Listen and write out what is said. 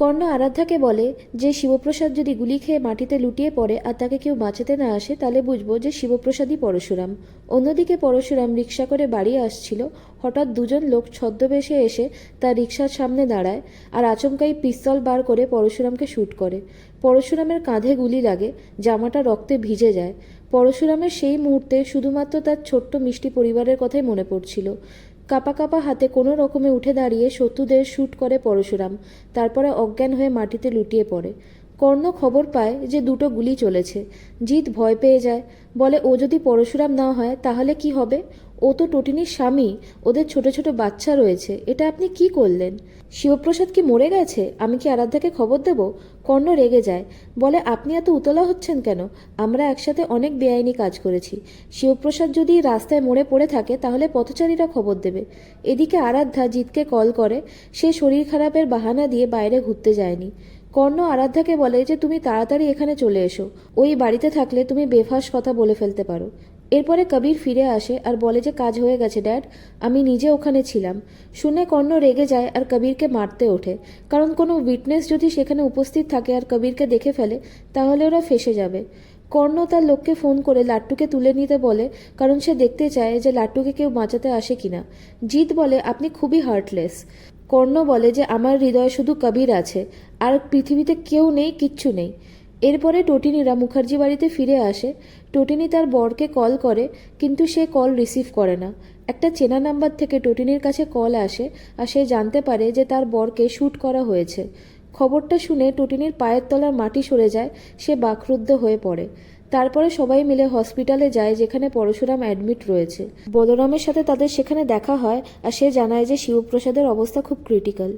কর্ণ আরাধ্যাকে বলে যে, শিবপ্রসাদ যদি গুলি খেয়ে মাটিতে লুটিয়ে পড়ে আর তাকে কেউ বাঁচাতে না আসে, তাহলে বুঝব যে শিবপ্রসাদই পরশুরাম। অন্যদিকে পরশুরাম রিক্সা করে বাড়ি আসছিল। হঠাৎ দুজন লোক ছদ্মবেশে এসে তার রিক্সার সামনে দাঁড়ায় আর আচমকাই পিস্তল বার করে পরশুরামকে শ্যুট করে। পরশুরামের কাঁধে গুলি লাগে, জামাটা রক্তে ভিজে যায়। পরশুরামের সেই মুহূর্তে শুধুমাত্র তার ছোট্ট মিষ্টি পরিবারের কথাই মনে পড়ছিল। কাপা কাপা হাতে কোনো রকমে উঠে দাঁড়িয়ে শত্রুদের শ্যুট করে পরশুরাম। তারপরে অজ্ঞান হয়ে মাটিতে লুটিয়ে পড়ে। কর্ণ খবর পায় যে দুটো গুলি চলেছে। জিৎ ভয় পেয়ে যায়। বলে, ও যদি পরশুরাম না হয়, তাহলে কি হবে? ও তো টটিনির স্বামী। ওদের ছোট ছোট বাচ্চা রয়েছে। এটা আপনি কি করলেন? শিবপ্রসাদ কি মরে গেছে? আমি কি আরাধ্যাকে খবর দেব? কর্ণ রেগে যায়। বলে, আপনি এত উতলা হচ্ছেন কেন? আমরা একসাথে অনেক বেআইনি কাজ করেছি। শিবপ্রসাদ যদি রাস্তায় মরে পড়ে থাকে, তাহলে পথচারীরা খবর দেবে। এদিকে আরাধ্যা জিতকে কল করে। সে শরীর খারাপের বাহানা দিয়ে বাইরে ঘুরতে যায়নি। কর্ণ আরাধ্যাকে বলে যে তুমি তাড়াতাড়ি এখানে চলে এসো। ওই বাড়িতে থাকলে তুমি বেফাস কথা বলে ফেলতে পারো। এরপরে কবির ফিরে আসে আর বলে যে কাজ হয়ে গেছে, ড্যাড। আমি নিজে ওখানে ছিলাম। শুনে কর্ণ রেগে যায় আর কবিরকে মারতে ওঠে। কারণ কোনো উইটনেস যদি সেখানে উপস্থিত থাকে আর কবিরকে দেখে ফেলে, তাহলে ওরা ফেসে যাবে। কর্ণ তার লোককে ফোন করে লাট্টুকে তুলে নিতে বলে, কারণ সে দেখতে চায় যে লাট্টুকে কেউ বাঁচাতে আসে কিনা। জিৎ বলে, আপনি খুবই হার্টলেস কর্ণ বলে যে আমার হৃদয়ে শুধু কবির আছে, আর পৃথিবীতে কেউ নেই, কিচ্ছু নেই। এরপরে টটিনিরা মুখার্জি বাড়িতে ফিরে আসে। টটিনি তার বরকে কল করে, কিন্তু সে কল রিসিভ করে না। একটা চেনা নাম্বার থেকে টটিনির কাছে কল আসে, আর সে জানতে পারে যে তার বরকে শ্যুট করা হয়েছে। খবরটা শুনে টটিনির পায়ের তলার মাটি সরে যায়, সে বাকরুদ্ধ হয়ে পড়ে। তারপরে সবাই মিলে হসপিটালে যায়, যেখানে পরশুরাম অ্যাডমিট রয়েছে। বলরামের সাথে তাদের সেখানে দেখা হয়, আর সে জানায় যে শিবপ্রসাদের অবস্থা খুব ক্রিটিক্যাল